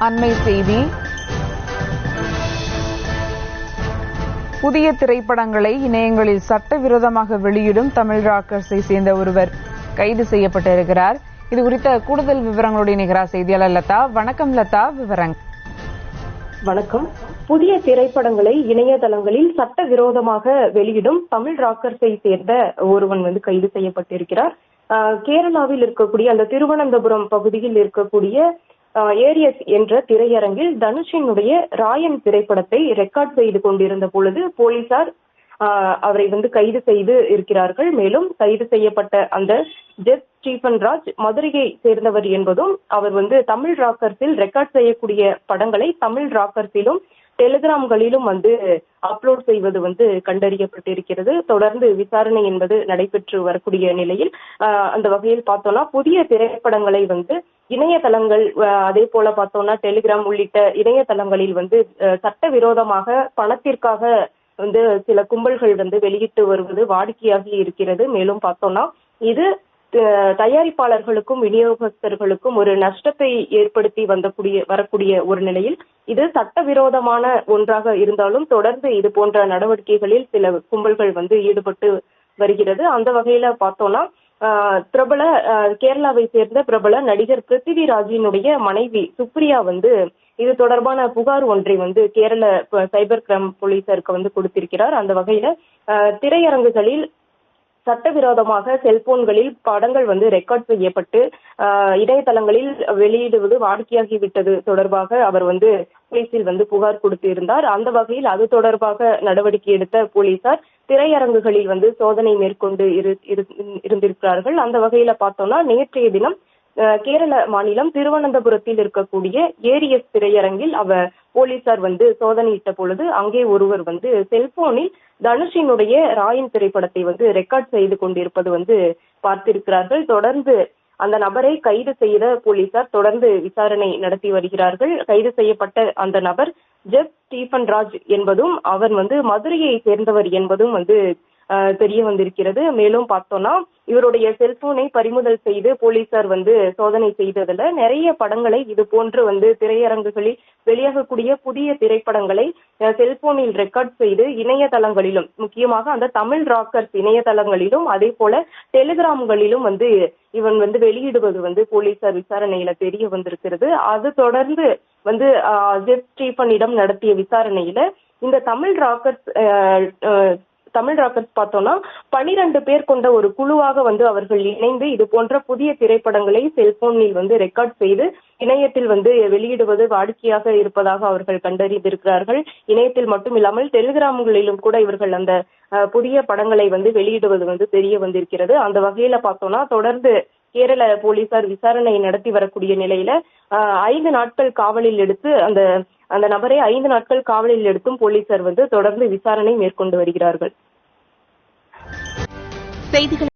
அண்மை செய்தி. புதிய திரைப்படங்களை இணையங்களில் சட்டவிரோதமாக வெளியிடும் தமிழ் ராக்கர்ஸை சேர்ந்த ஒருவர் கைது செய்யப்பட்டிருக்கிறார். இது குறித்த கூடுதல் விவரங்களோடு இணைகிறார் செய்தியாளர் லதா. வணக்கம் லதா விவரங்கள். வணக்கம். புதிய திரைப்படங்களை இணையதளங்களில் சட்டவிரோதமாக வெளியிடும் தமிழ் ராக்கர்ஸை சேர்ந்த ஒருவன் வந்து கைது செய்யப்பட்டிருக்கிறார். ஆஹ் கேரளாவில் இருக்கக்கூடிய அந்த திருவனந்தபுரம் பகுதியில் இருக்கக்கூடிய ஏரியஸ் என்ற திரையரங்கில் தனுஷினுடைய ராயன் திரைப்படத்தை ரெக்கார்ட் செய்து கொண்டிருந்த பொழுது போலீசார் ஆஹ் அவரை வந்து கைது செய்து இருக்கிறார்கள். மேலும் கைது செய்யப்பட்ட அந்த ஜெஸ் ஸ்டீபன் ராஜ் மதுரையை சேர்ந்தவர் என்பதும் அவர் வந்து தமிழ் ராக்கர்ஸில் ரெக்கார்ட் செய்யக்கூடிய படங்களை தமிழ் ராக்கர்ஸிலும் டெலிகிராம்களிலும் வந்து அப்லோட் செய்வது வந்து கண்டறியப்பட்டிருக்கிறது. தொடர்ந்து விசாரணை என்பது நடைபெற்று வரக்கூடிய நிலையில் ஆஹ் அந்த வகையில் பார்த்தோம்னா புதிய திரைப்படங்களை வந்து இணையதளங்கள் அதே போல பார்த்தோம்னா டெலிகிராம் உள்ளிட்ட இணையதளங்களில் வந்து சட்டவிரோதமாக பணத்திற்காக வந்து சில கும்பல்கள் வந்து வெளியிட்டு வருவது வாடிக்கையாகி இருக்கிறது. மேலும் பார்த்தோம்னா இது தயாரிப்பாளர்களுக்கும் விநியோகஸ்தர்களுக்கும் ஒரு நஷ்டத்தை ஏற்படுத்தி வந்தக்கூடிய வரக்கூடிய ஒரு நிலையில் இது சட்டவிரோதமான ஒன்றாக இருந்தாலும் தொடர்ந்து இது போன்ற நடவடிக்கைகளில் சில கும்பல்கள் வந்து ஈடுபட்டு வருகிறது. அந்த வகையில பார்த்தோம்னா ஆஹ், பிரபல கேரளாவை சேர்ந்த பிரபல நடிகர் பிருத்திவிராஜினுடைய மனைவி சுப்ரியா வந்து இது தொடர்பான புகார் ஒன்றை வந்து கேரள சைபர் கிரைம் போலீசாருக்கு வந்து கொடுத்திருக்கிறார். அந்த வகையில ஆஹ், திரையரங்குகளில் சட்டவிரோதமாக செல்போன்களில் படங்கள் வந்து ரெக்கார்ட் செய்யப்பட்டு ஆஹ், இணையதளங்களில் வெளியிடுவது வாடிக்கையாகிவிட்டது தொடர்பாக அவர் வந்து போலீசில் வந்து புகார் கொடுத்திருந்தார். அந்த வகையில் அது தொடர்பாக நடவடிக்கை எடுத்த போலீசார் திரையரங்குகளில் வந்து சோதனை மேற்கொண்டு இருந்திருக்கிறார்கள். அந்த வகையில பார்த்தோம்னா நேற்றைய தினம் கேரள மாநிலம் திருவனந்தபுரத்தில் இருக்கக்கூடிய ஏரியஸ் திரையரங்கில் அவர் போலீசார் வந்து சோதனையிட்ட பொழுது அங்கே ஒருவர் வந்து செல்போனில் தனுஷினுடைய ராயன் திரைப்படத்தை வந்து ரெக்கார்ட் செய்து கொண்டிருப்பது வந்து பார்த்திருக்கிறார்கள். தொடர்ந்து அந்த நபரை கைது செய்த போலீசார் தொடர்ந்து விசாரணை நடத்தி வருகிறார்கள். கைது செய்யப்பட்ட அந்த நபர் ஜெப் ஸ்டீஃபன் ராஜ் என்பதும் அவர் வந்து மதுரையை சேர்ந்தவர் என்பதும் வந்து அஹ், தெரிய வந்திருக்கிறது. மேலும் பார்த்தோம்னா இவருடைய செல்போனை பறிமுதல் செய்து போலீசார் வந்து சோதனை செய்ததுல நிறைய படங்களை இது போன்று வந்து திரையரங்குகளில் வெளியாகக்கூடிய புதிய திரைப்படங்களை செல்போனில் ரெக்கார்ட் செய்து இணையதளங்களிலும் முக்கியமாக அந்த தமிழ் ராக்கர்ஸ் இணையதளங்களிலும் அதே போல டெலிகிராம்களிலும் வந்து இவன் வந்து வெளியிடுவது வந்து போலீசார் விசாரணையில தெரிய வந்திருக்கிறது. அது தொடர்ந்து வந்து ஆஹ், ஜெப் ஸ்டீபனிடம் நடத்திய விசாரணையில இந்த தமிழ் ராக்கர்ஸ் தமிழ் ராக்கர்ஸ் பார்த்தோம்னா பனிரெண்டு பேர் கொண்ட ஒரு குழுவாக வந்து அவர்கள் இணைந்து இது போன்ற புதிய திரைப்படங்களை செல்போனில் வந்து ரெக்கார்ட் செய்து இணையத்தில் வந்து வெளியிடுவது வாடிக்கையாக இருப்பதாக அவர்கள் கண்டறிந்திருக்கிறார்கள். இணையத்தில் மட்டும் இல்லாமல் டெலிகிராம்களிலும் கூட இவர்கள் அந்த புதிய படங்களை வந்து வெளியிடுவது வந்து தெரிய வந்திருக்கிறது. அந்த வகையில பார்த்தோம்னா தொடர்ந்து கேரள போலீசார் விசாரணை நடத்தி வரக்கூடிய நிலையில ஐந்து நாட்கள் காவலில் எடுத்து அந்த அந்த நபரை ஐந்து நாட்கள் காவலில் எடுத்தும் போலீசார் வந்து தொடர்ந்து விசாரணை மேற்கொண்டு வருகிறார்கள். செய்திகள்